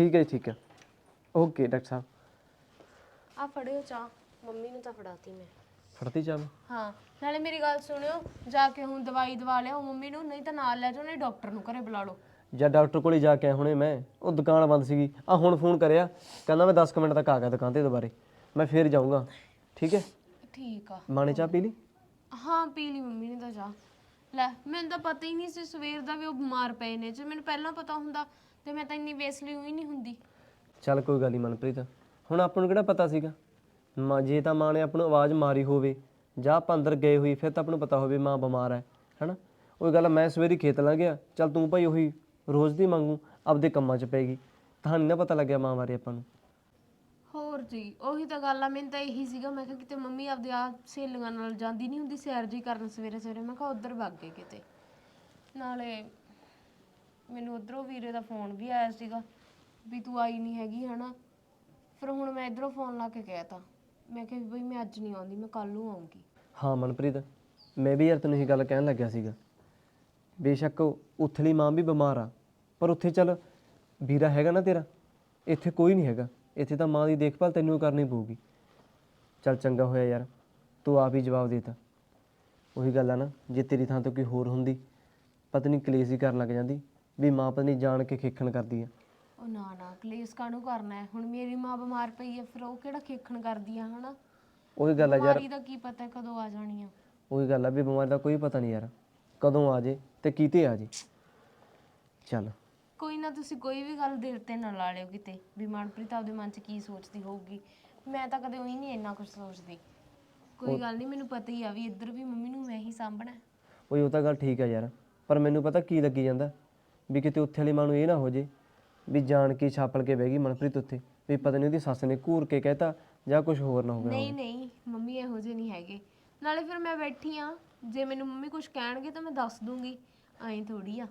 ਠੀਕ ਹੈ ਜੀ, ਠੀਕ ਹੈ। ਓਕੇ ਡਾਕਟਰ ਸਾਹਿਬ। ਆ ਫੜਿਓ ਚਾਹ। ਮੰਮੀ ਨੂੰ ਤਾਂ ਫੜਾਤੀ ਮੈਂ। ਫੜਤੀ ਚਾਹ? ਹਾਂ ਨਾਲੇ ਮੇਰੀ ਗੱਲ ਸੁਣਿਓ ਜਾ ਕੇ ਹੁਣ ਦਵਾਈ ਦਵਾ ਲਿਆਓ ਮੰਮੀ ਨੂੰ ਨਹੀਂ ਤਾਂ ਨਾਲ ਲੈ ਜਾਓ ਨਹੀਂ ਡਾਕਟਰ ਨੂੰ ਘਰੇ ਬੁਲਾ ਲਓ। ਜਦ ਡਾਕਟਰ ਕੋਲੇ ਜਾ ਕੇ ਆਇਆ ਹੁਣੇ ਮੈਂ ਉਹ ਦੁਕਾਨ ਬੰਦ ਸੀਗੀ। ਆ ਹੁਣ ਫੋਨ ਕਰਿਆ ਕਹਿੰਦਾ ਮੈਂ 10 ਕੁ ਮਿੰਟ ਤੱਕ ਆ ਗਿਆ ਦੁਕਾਨ ਤੇ ਦੁਬਾਰੇ। ਮੈਂ ਫੇਰ ਜਾਊਂਗਾ। ਠੀਕ ਹੈ? ਠੀਕ ਆ। ਮਾਣੇ ਚਾਹ ਪੀ ਲਈ? ਹਾਂ ਪੀ ਲਈ ਮੰਮੀ ਨੇ ਤਾਂ ਚਾਹ ਲੈ ਮੈਨੂੰ ਤਾਂ ਪਤਾ ਹੀ ਨਹੀਂ ਸੀ ਸਵੇਰ ਦਾ ਵੀ ਉਹ ਬਿਮਾਰ ਪਏ ਨੇ। ਜੇ ਮੈਨੂੰ ਪਹਿਲਾਂ ਪਤਾ ਹੁੰਦਾ ਤੇ ਮੈਂ ਤਾਂ ਇੰਨੀ ਵੇਸਲੀ ਹੋਈ ਨਹੀਂ ਹੁੰਦੀ। ਚੱਲ ਕੋਈ ਗੱਲ ਨਹੀਂ ਮਨਪ੍ਰੀਤ ਹੁਣ ਆਪਾਂ ਨੂੰ ਕਿਹੜਾ ਪਤਾ ਸੀਗਾ? ਮਾਂ ਜੇ ਤਾਂ ਮਾਂ ਨੇ ਆਪਾਂ ਨੂੰ ਆਵਾਜ਼ ਮਾਰੀ ਹੋਵੇ ਜਾਂ ਆਪਾਂ ਅੰਦਰ ਗਏ ਹੋਈ ਫਿਰ ਤਾਂ ਆਪਾਂ ਨੂੰ ਪਤਾ ਹੋਵੇ ਮਾਂ ਬਿਮਾਰ ਹੈ ਹਨਾ? ਉਹ ਗੱਲ ਮੈਂ ਸਵੇਰੀ ਖੇਤ ਲਾਂ ਗਿਆ ਚੱਲ ਤੂੰ ਭਾਈ ਉਹੀ ਰੋਜ਼ ਦੀ ਮੰਗੂ ਆਪਦੇ ਕੰਮਾਂ 'ਚ ਪੈਗੀ ਤਾਂ ਨਹੀਂ ਨਾ ਪਤਾ ਲੱਗਿਆ ਮਾਂ ਬਾਰੇ ਆਪਾਂ ਨੂੰ। ਹੋਰ ਜੀ ਉਹੀ ਤਾਂ ਗੱਲ ਆ ਮੈਨੂੰ ਤਾਂ ਇਹੀ ਸੀਗਾ ਮੈਂ ਕਿਹਾ ਕਿਤੇ ਮੰਮੀ ਆਪਦੇ ਆ ਸਹੇਲੀਆਂ ਨਾਲ ਜਾਂਦੀ ਨਹੀਂ ਹੁੰਦੀ ਸੈਰ ਜੀ ਕਰਨ ਸਵੇਰੇ ਸਵੇਰੇ ਮੈਂ ਕਿਹਾ ਉਧਰ ਵਗ ਗਏ ਕਿਤੇ। ਨਾਲੇ ਮੈਨੂੰ ਉਧਰੋਂ ਵੀਰੇ ਦਾ ਫੋਨ ਵੀ ਆਇਆ ਸੀਗਾ ਵੀ ਤੂੰ ਆਈ ਨਹੀਂ ਹੈਗੀ, ਹਨਾ? ਫਿਰ ਹੁਣ ਮੈਂ ਇਧਰੋਂ ਫੋਨ ਲਾ ਕੇ ਕਹਿ ਤਾ ਮੈਂ ਕਿਹਾ ਵੀ ਬਈ ਮੈਂ ਅੱਜ ਨਹੀਂ ਆਉਂਦੀ, ਮੈਂ ਕੱਲ ਨੂੰ ਆਉਂਗੀ। ਹਾਂ, ਮਨਪ੍ਰੀਤ, ਮੈਂ ਵੀ ਯਾਰ ਤੈਨੂੰ ਇਹ ਗੱਲ ਕਹਿਣ ਲੱਗਿਆ ਸੀਗਾ। ਬੇਸ਼ੱਕ ਉਹ ਉਥਲੀ ਮਾਂ ਵੀ ਬਿਮਾਰ ਆ, ਪਰ ਉੱਥੇ ਚੱਲ ਵੀਰਾ ਹੈਗਾ ਨਾ ਤੇਰਾ, ਇੱਥੇ ਕੋਈ ਨਹੀਂ ਹੈਗਾ। ਇੱਥੇ ਤਾਂ ਮਾਂ ਦੀ ਦੇਖਭਾਲ ਤੈਨੂੰ ਹੀ ਕਰਨੀ ਪਊਗੀ। ਚੱਲ ਚੰਗਾ ਹੋਇਆ ਯਾਰ, ਤੂੰ ਆਪ ਹੀ ਜਵਾਬ ਦੇਤਾ। ਉਹੀ ਗੱਲ ਆ ਨਾ, ਜੇ ਤੇਰੀ ਥਾਂ ਤੋਂ ਕੋਈ ਹੋਰ ਹੁੰਦੀ, ਪਤਨੀ ਕਲੇਸ਼ ਹੀ ਕਰਨ ਲੱਗ ਜਾਂਦੀ। ਵੀ ਮਾਂ ਪਤਨੀ ਜਾਣ ਕੇ ਖੇਖਣ ਕਰਦੀ ਆ ਉਹ ਨਾ ਨਾ ਕਲੇਸ਼ ਕਾਹਨੂੰ ਕਰਨਾ ਹੈ? ਹੁਣ ਮੇਰੀ ਮਾਂ ਬਿਮਾਰ ਪਈ ਹੈ ਫਿਰ ਉਹ ਕਿਹੜਾ ਖੇਖਣ ਕਰਦੀ ਆ ਹਨਾ? ਉਹੀ ਗੱਲ ਆ ਯਾਰ। ਬਿਮਾਰੀ ਦਾ ਕੀ ਪਤਾ ਕਦੋਂ ਆ ਜਾਣੀ ਆ ਉਹੀ ਗੱਲ ਆ ਵੀ ਬਿਮਾਰੀ ਦਾ ਕੋਈ ਪਤਾ ਨਹੀਂ ਯਾਰ ਕਦੋਂ ਆ ਜੇ ਤੇ ਕੀਤੇ ਆ ਜੇ। ਚੱਲ। ਕੋਈ ਨਾ ਤੁਸੀਂ ਕੋਈ ਵੀ ਗੱਲ ਦਿਲ ਤੇ ਨਾ ਲਾ ਲਿਓ ਕਿਤੇ। ਵੀ ਮਨਪ੍ਰੀਤ ਆਪਦੇ ਮਨ 'ਚ ਕੀ ਸੋਚਦੀ ਹੋਊਗੀ। ਮੈਂ ਤਾਂ ਕਦੇ ਉਹੀ ਨਹੀਂ ਇੰਨਾ ਕੁਝ ਸੋਚਦੀ। ਕੋਈ ਗੱਲ ਨਹੀਂ ਮੈਨੂੰ ਪਤਾ ਹੀ ਆ ਵੀ ਇੱਧਰ ਵੀ ਮੰਮੀ ਨੂੰ ਮੈਂ ਹੀ ਸਾਂਭਣਾ। ਹੈ। ਉਹ ਤਾਂ ਗੱਲ ਠੀਕ ਆ ਯਾਰ ਪਰ ਮੈਨੂੰ ਪਤਾ ਕੀ ਲੱਗੀ ਜਾਂਦਾ। ਵੀ ਕਿਤੇ ਉੱਥੇ ਵਾਲੀ ਮਾਂ ਨੂੰ ਇਹ ਨਾ ਹੋ ਜੇ ਵੀ ਜਾਣ ਕੇ ਛਾਪਲ ਕੇ ਬਹਿ ਗਈ ਮਨਪ੍ਰੀਤ ਉੱਥੇ ਵੀ ਪਤਾ ਨਹੀਂ ਉਹਦੀ ਸੱਸ ਨੇ ਘੂਰ ਕੇ ਕਹਿਤਾ ਜਾਂ ਕੁਝ ਹੋਰ ਨਾ ਹੋ ਗਿਆ ਨਹੀਂ ਨਹੀਂ ਮੰਮੀ ਇਹੋ ਜਿਹੇ ਨਹੀਂ ਹੈਗੇ। ਨਾਲੇ ਫਿਰ ਮੈਂ ਬੈਠੀ ਆ ਜੇ ਮੈਨੂੰ ਮੰਮੀ ਕੁਝ ਕਹਿਣਗੇ ਤਾਂ ਮੈਂ ਦੱਸ ਦੂੰਗੀ ਐਂ ਥੋੜੀ ਆ।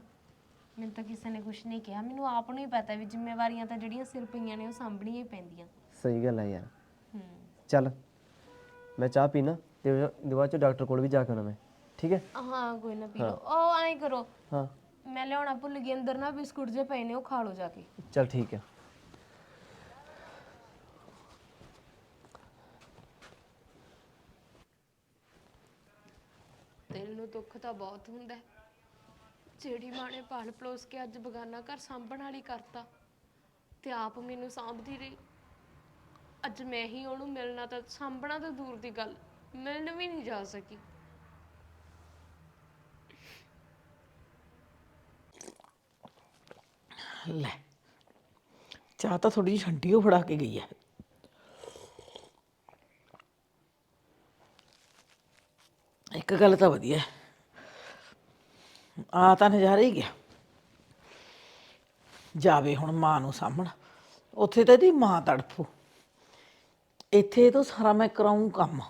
ਮੈਨੂੰ ਤਾਂ ਕਿਸੇ ਨੇ ਕੁਝ ਨਹੀਂ ਕਿਹਾ ਮੈਨੂੰ ਆਪ ਨੂੰ ਹੀ ਪਤਾ ਵੀ ਜ਼ਿੰਮੇਵਾਰੀਆਂ ਤਾਂ ਜਿਹੜੀਆਂ ਸਿਰ ਪਈਆਂ ਨੇ ਉਹ ਸਾਂਭਣੀਆਂ ਹੀ ਪੈਂਦੀਆਂ। ਸਹੀ ਗੱਲ ਆ ਯਾਰ। ਹੂੰ। ਚੱਲ ਮੈਂ ਚਾਹ ਪੀਣਾ ਤੇ ਚ ਡਾਕਟਰ ਕੋਲ ਵੀ ਜਾ ਕੇ ਆਉਣਾ ਮੈਂ ਠੀਕ ਹੈ? ਹਾਂ ਕੋਈ ਨਾ ਪੀ ਲਓ। ਉਹ ਐਂ ਕਰੋ ਹਾਂ। ਮੈਂ ਲਿਆਉਣਾ ਭੁੱਲ ਗਈ ਅੰਦਰ ਨਾ ਬਿਸਕੁਟ ਜੇ ਪਏ ਨੇ ਉਹ ਖਾ ਲਓ ਜਾ ਕੇ। ਚੱਲ ਠੀਕ ਹੈ। ਦਿਲ ਨੂੰ ਦੁੱਖ ਤਾਂ ਬਹੁਤ ਹੁੰਦਾ ਹੈ। ਜਿਹੜੀ ਮਾਂ ਨੇ ਪਾਲ ਪਲੋਸ ਕੇ ਅੱਜ ਬਗਾਨਾ ਘਰ ਸਾਂਭਣ ਵਾਲੀ ਕਰਤਾ ਤੇ ਆਪ ਮੈਨੂੰ ਸਾਂਭਦੀ ਰਹੀ। ਅੱਜ ਮੈਂ ਹੀ ਉਹਨੂੰ ਮਿਲਣਾ ਤਾਂ ਸਾਂਭਣਾ ਤਾਂ ਦੂਰ ਦੀ ਗੱਲ ਮਿਲਣ ਵੀ ਨਹੀਂ ਜਾ ਸਕੀ। ਲੈ। ਚਾਹ ਤਾਂ ਥੋੜੀ ਜਿਹੀ ਠੰਡੀ ਹੋ ਫੜਾ ਕੇ ਗਈ ਹੈ। ਇੱਕ ਗੱਲ ਤਾਂ ਵਧੀਆ ਆ ਤਾਂ ਨਜ਼ਾਰਾ ਹੀ ਗਿਆ। ਜਾਵੇ ਹੁਣ ਮਾਂ ਨੂੰ ਸਾਹਮਣ ਉੱਥੇ ਤਾਂ ਇਹਦੀ ਮਾਂ ਤੜਫੂ। ਇੱਥੇ ਤਾਂ ਸਾਰਾ ਮੈਂ ਕਰਾਉਂ ਕੰਮ।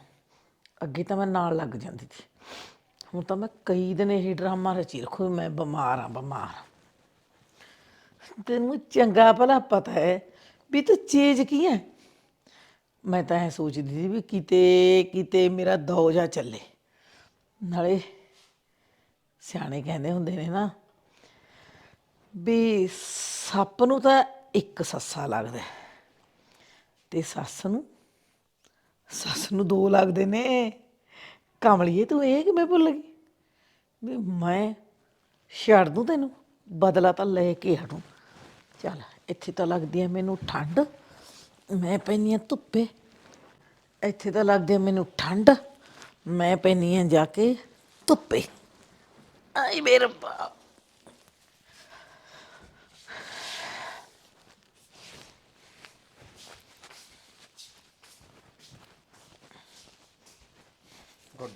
ਅੱਗੇ ਤਾਂ ਮੈਂ ਨਾਲ ਲੱਗ ਜਾਂਦੀ ਸੀ। ਹੁਣ ਤਾਂ ਮੈਂ ਕਈ ਦਿਨ ਇਹ ਡਰਾਮਾ ਰਚੀ ਰੱਖੋ ਮੈਂ ਬਿਮਾਰ ਆ ਬਿਮਾਰ ਤੈਨੂੰ ਚੰਗਾ ਭਲਾ ਪਤਾ ਹੈ ਵੀ ਤੂੰ ਚੀਜ਼ ਕੀ ਹੈ ਮੈਂ ਤਾਂ ਇਹ ਸੋਚਦੀ ਸੀ ਵੀ ਕਿਤੇ ਕਿਤੇ ਮੇਰਾ ਦੋ ਜਾ ਚੱਲੇ। ਨਾਲੇ ਸਿਆਣੇ ਕਹਿੰਦੇ ਹੁੰਦੇ ਨੇ ਨਾ ਵੀ ਸੱਪ ਨੂੰ ਤਾਂ ਇੱਕ ਸੱਸਾ ਲੱਗਦਾ ਹੈ, ਤੇ ਸੱਸ ਨੂੰ ਸੱਸ ਨੂੰ ਦੋ ਲੱਗਦੇ ਨੇ। ਕਮਲੀਏ ਤੂੰ ਇਹ ਕਿਵੇਂ ਭੁੱਲ ਗਈ? ਵੀ ਮੈਂ ਛੱਡ ਦੂੰ ਤੈਨੂੰ ਬਦਲਾ ਤਾਂ ਲੈ ਕੇ ਹਟੂ। ਚੱਲ, ਇੱਥੇ ਤਾਂ ਲੱਗਦੀ ਐ ਮੈਨੂੰ ਠੰਡ। ਮੈਂ ਪੈਣੀ ਆ ਧੁੱਪੇ। ਇੱਥੇ ਤਾਂ ਲੱਗਦੀ ਐ ਮੈਨੂੰ ਠੰਡ। ਮੈਂ ਪੈਣੀ ਆ ਜਾ ਕੇ ਧੁੱਪੇ। ਆਈ ਮੇਰੇ ਰੱਬਾ। ਓਹੋ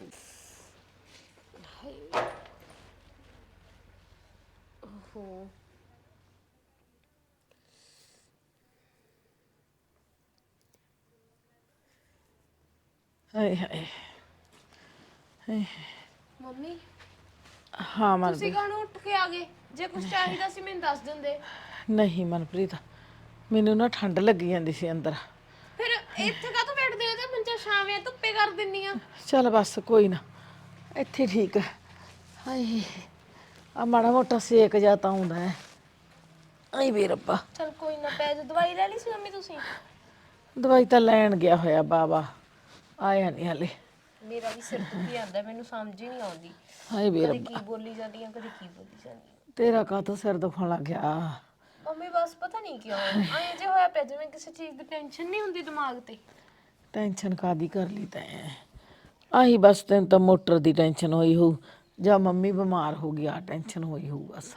ਹਾਏ ਹਾਏ। ਮੰਮੀ ਹਾਂ ਤੁਸੀਂ ਕਾਹਨੂੰ ਉੱਠ ਕੇ ਆ ਗਏ? ਜੇ ਕੁਝ ਚਾਹੀਦਾ ਸੀ ਮੈਨੂੰ ਦੱਸ ਦਿੰਦੇ। ਨਹੀਂ ਮਨਪ੍ਰੀਤ ਮੈਨੂੰ ਨਾ ਠੰਡ ਲੱਗੀ ਜਾਂਦੀ ਸੀ ਅੰਦਰ। ਫਿਰ ਇੱਥੇ ਕਾਹਤੋਂ ਬੈਠਦੇ ਹੋ? ਤੇ ਮੰਜਾ ਛਾਵੇਂ ਧੁੱਪੇ ਕਰ ਦਿੰਨੀ ਆ। ਚੱਲ ਬਸ ਕੋਈ ਨਾ। ਇੱਥੇ ਠੀਕ। ਹੈ ਹਾਏ ਆ ਮਾੜਾ ਮੋਟਾ ਸੇਕ ਜਾ ਤਾਂ ਆਉਂਦਾ ਹੈ। ਆਈ ਵੇ ਰੱਬਾ। ਚਲ ਕੋਈ ਨਾ ਪੈ ਜਾ। ਦਵਾਈ ਲੈ ਲਈ ਸੀ ਮੰਮੀ ਤੁਸੀਂ? ਦਵਾਈ ਤਾਂ ਲੈਣ ਗਿਆ ਹੋਇਆ ਬਾਬਾ। ਆਇਆ ਨਹੀਂ ਹਲੇ। ਮੇਰਾ ਵੀ ਸਿਰ ਦੁਖੀ ਆਂਦਾ ਮੈਨੂੰ ਸਮਝ ਹੀ ਨਹੀਂ ਆਉਂਦੀ। ਹਾਏ ਵੇ ਕਦੇ ਰੱਬਾ ਕੀ ਬੋਲੀ ਜਾਂਦੀ ਆ ਕਦੇ ਕੀ ਬੋਲੀ ਜਾਂਦੀ ਆ। ਤੇਰਾ ਕਾਹਤੋਂ ਸਿਰ ਦੁਖਣ ਲੱਗ ਗਿਆ? ਮੰਮੀ ਬਸ ਪਤਾ ਨਹੀਂ ਕਿਉਂ ਐਂ ਜੇ ਹੋਇਆ ਪਿਆ ਜਿਵੇਂ ਕਿਸੇ ਚੀਜ਼ ਦੀ ਟੈਨਸ਼ਨ ਨਹੀਂ ਹੁੰਦੀ ਦਿਮਾਗ ਤੇ। ਟੈਨਸ਼ਨ ਕਾਦੀ ਕਰ ਲਈ ਤੈਂ? ਆਹੀ ਬਸ ਤੈਨੂੰ ਤਾਂ ਮੋਟਰ ਦੀ ਟੈਨਸ਼ਨ ਹੋਈ ਹੋਊ ਜਾਂ ਮੰਮੀ ਬਿਮਾਰ ਹੋ ਗਈ ਆ ਟੈਨਸ਼ਨ ਹੋਈ ਹੋਊ ਬਸ।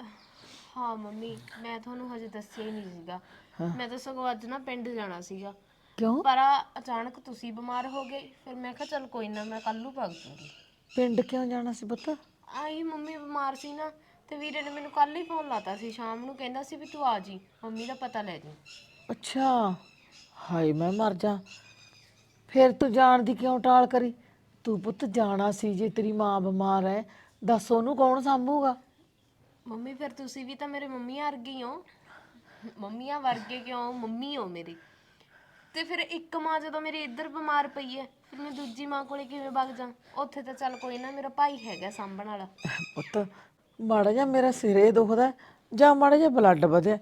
ਹਾਂ ਮੰਮੀ ਮੈਂ ਤੁਹਾਨੂੰ ਹਜੇ ਦੱਸਿਆ ਹੀ ਨਹੀਂ ਸੀਗਾ। ਮੈਂ ਤਾਂ ਸਗੋਂ ਅੱਜ ਨਾ ਪਿੰਡ ਜਾਣਾ ਸੀਗਾ। ਕਿਉਂ? ਪਰ ਆ ਅਚਾਨਕ ਤੁਸੀਂ ਬਿਮਾਰ ਹੋ ਗਏ। ਫਿਰ ਮੈਂ ਕਿਹਾ ਚਲ ਕੋਈ ਨਾ ਮੈਂ ਕੱਲ ਨੂੰ ਭੱਜ ਜੂੰਗੀ ਪਿੰਡ ਕਿਉਂ ਜਾਣਾ ਸੀ ਪੁੱਤ? ਆਹੀ ਮੰਮੀ ਬਿਮਾਰ ਸੀ ਨਾ ਤੇ ਵੀਰੇ ਨੇ ਮੈਨੂੰ ਕੱਲ ਹੀ ਫੋਨ ਲਾਤਾ ਸੀ ਸ਼ਾਮ ਨੂੰ ਕਹਿੰਦਾ ਸੀ ਵੀ ਤੂੰ ਆ ਜੀ ਮੰਮੀ ਦਾ ਪਤਾ ਲੈ ਜੀ। ਅੱਛਾ ਹਾਏ ਮੈਂ ਮਰ ਜਾ। ਫਿਰ ਤੂੰ ਜਾਣ ਦੀ ਕਿਉਂ ਟਾਲ ਕਰੀ? ਤੂੰ ਪੁੱਤ ਜਾਣਾ ਸੀ ਜੇ ਤੇਰੀ ਮਾਂ ਬਿਮਾਰ ਹੈ ਦੱਸ ਉਹਨੂੰ ਕੌਣ ਸੰਭੂਗਾ? ਮੰਮੀ ਫਿਰ ਤੁਸੀਂ ਵੀ ਤਾਂ ਮੇਰੇ ਮੰਮੀ ਵਰਗੇ ਹੀ ਹੋ। ਮੰਮੀਆਂ ਵਰਗੇ ਕਿਉਂ? ਮੰਮੀ ਹੋ ਮੇਰੀ। ਤੇ ਫਿਰ ਇੱਕ ਮਾਂ ਜਦੋਂ ਮੇਰੀ ਇੱਧਰ ਬਿਮਾਰ ਪਈ ਹੈ ਫਿਰ ਮੈਂ ਦੂਜੀ ਮਾਂ ਕੋਲੇ ਕਿਵੇਂ ਵਗ ਜਾ ਉੱਥੇ ਤਾਂ ਚੱਲ ਕੋਈ ਨਾ ਮੇਰਾ ਭਾਈ ਹੈਗਾ ਸਾਂਭਣ ਵਾਲਾ। ਪੁੱਤ ਮਾੜਾ ਜਿਹਾ ਮੇਰਾ ਸਿਰੇ ਦੁਖਦਾ ਜਾਂ ਮਾੜਾ ਜਿਹਾ ਬਲੱਡ ਵਧਿਆ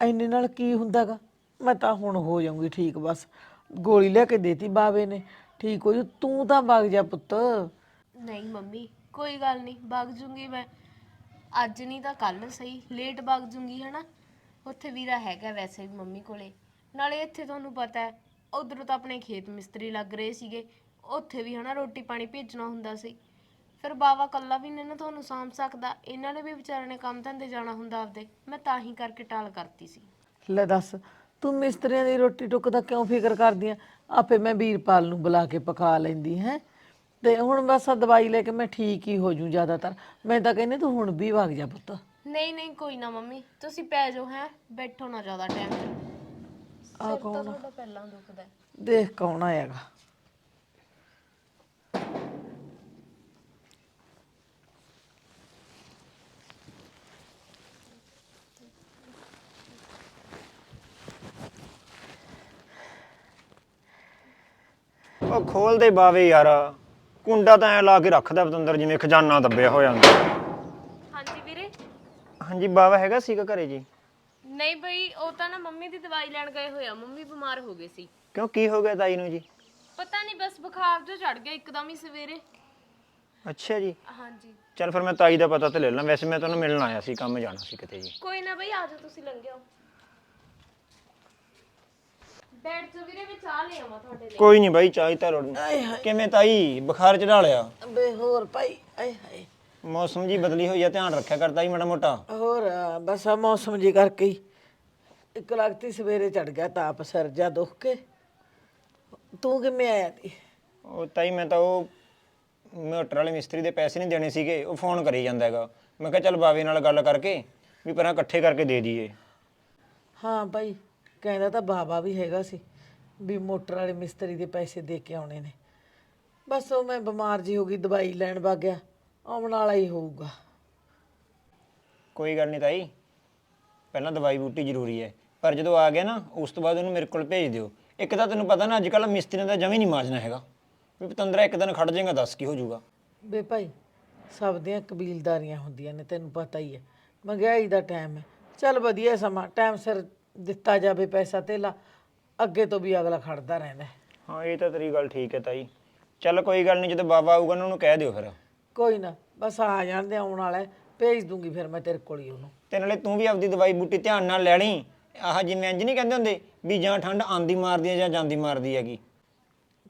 ਐਨੇ ਨਾਲ ਕੀ ਹੁੰਦਾਗਾ ਮੈਂ ਤਾਂ ਹੁਣ ਹੋ ਜਾਊਂਗੀ ਠੀਕ ਬਸ। ਗੋਲੀ ਲੈ ਕੇ ਦੇਤੀ ਬਾਵੇ ਨੇ। ਠੀਕ ਹੋ ਜੂ ਤੂੰ ਤਾਂ ਵਗ ਜਾ ਪੁੱਤ। ਨਹੀਂ ਮੰਮੀ ਕੋਈ ਗੱਲ ਨਹੀਂ ਵਗ ਜੂੰਗੀ ਮੈਂ। ਅੱਜ ਨਹੀਂ ਤਾਂ ਕੱਲ ਸਹੀ ਲੇਟ ਵਗ ਜੂੰਗੀ ਹਨਾ? ਉੱਥੇ ਵੀਰਾ ਹੈਗਾ ਵੈਸੇ ਵੀ ਮੰਮੀ ਕੋਲੇ। ਨਾਲੇ ਇੱਥੇ ਤੁਹਾਨੂੰ ਪਤਾ ਹੈ ਉਧਰੋਂ ਤਾਂ ਆਪਣੇ ਖੇਤ ਮਿਸਤਰੀ ਲੱਗ ਰਹੇ ਸੀਗੇ ਉੱਥੇ ਵੀ ਹਨਾ ਰੋਟੀ ਪਾਣੀ ਭੇਜਣਾ ਹੁੰਦਾ ਸੀ। ਫਿਰ ਬਾਵਾ ਕੱਲਾ ਵੀ ਨਹੀਂ ਨਾ ਤੁਹਾਨੂੰ ਸਾਂਭ ਸਕਦਾ ਇਹਨਾਂ ਨੇ ਵੀ ਵਿਚਾਰਿਆਂ ਨੇ ਕੰਮ ਧੰਦੇ ਜਾਣਾ ਹੁੰਦਾ ਆਪਦੇ ਮੈਂ ਤਾਂ ਹੀ ਕਰਕੇ ਟਾਲ ਕਰਤੀ ਸੀ। ਲੈ ਦੱਸ ਤੂੰ ਮਿਸਤਰੀਆਂ ਦੀ ਰੋਟੀ ਟੁੱਕ ਦਾ ਕਿਉਂ ਫਿਕਰ ਕਰਦੀ ਆ? ਆਪੇ ਮੈਂ ਵੀਰਪਾਲ ਨੂੰ ਬੁਲਾ ਕੇ ਪਕਾ ਲੈਂਦੀ ਹੈ? ਤੇ ਹੁਣ ਬਸ ਆਹ ਦਵਾਈ ਲੈ ਕੇ ਮੈਂ ਠੀਕ ਹੀ ਹੋ ਜੂ ਜ਼ਿਆਦਾਤਰ। ਮੈਂ ਤਾਂ ਕਹਿੰਦੀ ਤੂੰ ਹੁਣ ਵੀ ਵਗ ਜਾ ਪੁੱਤ। ਨਹੀਂ ਨਹੀਂ ਕੋਈ ਨਾ ਮੰਮੀ ਤੁਸੀਂ ਪੈ ਜਾਓ ਹੈ? ਬੈਠੋ ਨਾ ਜ਼ਿਆਦਾ ਟਾਈਮ ਆ ਸਿਰ ਤਾਂ ਤੁਹਾਡਾ ਪਹਿਲਾਂ ਦੁਖਦਾ ਹੈ। ਦੇਖ ਕੌਣ ਆਏਗਾ ਉਹ ਖੋਲ ਦੇ ਬਾਵੇ ਯਾਰ। ਕੁੰਡਾ ਤਾਂ ਐ ਲਾ ਕੇ ਰੱਖਦਾ ਪਤੰਦਰ ਜਿਵੇਂ ਖਜ਼ਾਨਾ ਦੱਬਿਆ ਹੋਇਆ ਹੁੰਦਾ। ਹਾਂਜੀ ਵੀਰੇ। ਹਾਂਜੀ ਬਾਵਾ ਹੈਗਾ ਸੀਗਾ ਘਰੇ ਜੀ। ਨਹੀਂ ਬਈ ਉਹ ਤਾਂ ਨਾ ਮੰਮੀ ਦੀ ਦਵਾਈ ਲੈਣ ਗਏ ਹੋਇਆ ਮੰਮੀ ਬਿਮਾਰ ਹੋ ਗਏ ਸੀ। ਕਿਉਂ ਕੀ ਹੋ ਗਿਆ ਤਾਈ ਨੂੰ ਜੀ? ਪਤਾ ਨਹੀਂ ਬਸ ਬੁਖਾਰ ਜਿਹਾ ਚੜ ਗਿਆ ਇੱਕਦਮ ਹੀ ਸਵੇਰੇ। ਅੱਛਾ ਜੀ। ਹਾਂਜੀ। ਚੱਲ ਫਿਰ ਮੈਂ ਤਾਈ ਦਾ ਪਤਾ ਤੇ ਲੈ ਲਾਂ ਵੈਸੇ ਮੈਂ ਤੁਹਾਨੂੰ ਮਿਲਣ ਆਇਆ ਸੀ ਕੰਮ ਜਾਣਾ ਸੀ ਕਿਤੇ ਜੀ। ਕੋਈ ਨਾ ਬਈ ਆ ਜਾਓ ਤੁਸੀਂ ਲੰਘਿਓ। ਬੈਠ ਜਾਓ ਵੀਰੇ ਮੈਂ ਚਾਹ ਲੈ ਆਵਾਂ ਤੁਹਾਡੇ ਲਈ। ਕੋਈ ਨਹੀਂ ਬਾਈ ਚਾਹੀ ਤਾਂ ਨਹੀਂ ਕਿਵੇਂ ਤਾਈ? ਬੁਖਾਰ ਚੜਾ ਲਿਆ। ਬੇ ਹੋਰ ਭਾਈ ਆਏ ਹਾਏ। ਮੌਸਮ ਜੀ ਬਦਲੀ ਹੋਈ ਆ ਧਿਆਨ ਰੱਖਿਆ ਕਰਦਾ ਜੀ ਮਾੜਾ ਮੋਟਾ। ਹੋਰ ਬਸ ਆ ਮੌਸਮ ਜੀ ਕਰਕੇ ਹੀ। ਇੱਕ ਲੱਗਤੀ ਸਵੇਰੇ ਚੜ ਗਿਆ ਤਾਪ ਸਿਰ ਜਾ ਦੁਖ ਕੇ। ਤੂੰ ਕਿਵੇਂ ਆਇਆ ਤੀ ਉਹ ਤਾਈ ਮੈਂ ਤਾਂ ਉਹ ਮੋਟਰ ਵਾਲੇ ਮਿਸਤਰੀ ਦੇ ਪੈਸੇ ਨਹੀਂ ਦੇਣੇ ਸੀਗੇ ਉਹ ਫੋਨ ਕਰੀ ਜਾਂਦਾ ਹੈਗਾ। ਮੈਂ ਕਿਹਾ ਚੱਲ ਬਾਵੇ ਨਾਲ ਗੱਲ ਕਰਕੇ ਵੀ ਪਰਾਂ ਇਕੱਠੇ ਕਰਕੇ ਦੇ ਦਈਏ। ਹਾਂ ਭਾਈ ਕਹਿੰਦਾ ਤਾਂ ਬਾਬਾ ਵੀ ਹੈਗਾ ਸੀ ਵੀ ਮੋਟਰ ਵਾਲੇ ਮਿਸਤਰੀ ਦੇ ਪੈਸੇ ਦੇ ਕੇ ਆਉਣੇ ਨੇ। ਬਸ ਉਹ ਮੈਂ ਬਿਮਾਰ ਜੀ ਹੋ ਗਈ ਦਵਾਈ ਲੈਣ ਵਗ ਗਿਆ। ਆਉਣ ਵਾਲਾ ਹੀ ਹੋਊਗਾ। ਕੋਈ ਗੱਲ ਨਹੀਂ ਤਾਈ। ਪਹਿਲਾਂ ਦਵਾਈ ਬੂਟੀ ਜ਼ਰੂਰੀ ਹੈ। ਪਰ ਜਦੋਂ ਆ ਗਿਆ ਨਾ ਉਸ ਤੋਂ ਬਾਅਦ ਉਹਨੂੰ ਮੇਰੇ ਕੋਲ ਭੇਜ ਦਿਓ। ਇੱਕ ਤਾਂ ਤੈਨੂੰ ਪਤਾ ਨਾ ਅੱਜ ਕੱਲ੍ਹ ਮਿਸਤਰੀਆਂ ਦਾ ਜਮੀ ਨਹੀਂ ਮਾਜਣਾ ਹੈਗਾ। ਵੀ ਪਤੰਦਰਾ ਇੱਕ ਦਿਨ ਖੜ ਜਾਏਗਾ ਦੱਸ ਕੀ ਹੋ ਜਾਊਗਾ। ਵੇ ਭਾਈ ਸਭ ਦੀਆਂ ਕਬੀਲਦਾਰੀਆਂ ਹੁੰਦੀਆਂ ਨੇ ਤੈਨੂੰ ਪਤਾ ਹੀ ਹੈ। ਮਹਿੰਗਾਈ ਦਾ ਟਾਈਮ ਹੈ। ਚੱਲ ਵਧੀਆ ਸਮਾਂ ਟਾਈਮ ਸਿਰ ਦਿੱਤਾ ਜਾਵੇ ਪੈਸਾ ਧੇਲਾ ਅੱਗੇ ਤੋਂ ਵੀ ਅਗਲਾ ਖੜਦਾ ਰਹਿੰਦਾ ਹੈ। ਹਾਂ ਇਹ ਤਾਂ ਤੇਰੀ ਗੱਲ ਠੀਕ ਹੈ ਤਾਈ। ਚੱਲ ਕੋਈ ਗੱਲ ਨਹੀਂ ਜਦੋਂ ਬਾਬਾ ਆਊਗਾ ਨਾ ਉਹਨੂੰ ਕਹਿ ਦਿਓ ਫਿਰ। ਕੋਈ ਨਾ ਬਸ ਆ ਜਾਣਦੇ ਆਉਣ ਵਾਲਾ ਹੈ, ਭੇਜ ਦੂੰਗੀ ਫਿਰ ਮੈਂ ਤੇਰੇ ਕੋਲ ਹੀ ਉਹਨੂੰ। ਤੇ ਨਾਲੇ ਤੂੰ ਵੀ ਆਪਦੀ ਦਵਾਈ ਬੂਟੀ ਧਿਆਨ ਨਾਲ ਲੈ ਲਈ ਆਹ ਜਿਵੇਂ ਇੰਜ ਨਹੀਂ ਕਹਿੰਦੇ ਹੁੰਦੇ ਵੀ ਜਾਂ ਠੰਡ ਆਂਦੀ ਮਾਰਦੀ ਹੈ ਜਾਂ ਜਾਂਦੀ ਮਾਰਦੀ ਹੈਗੀ।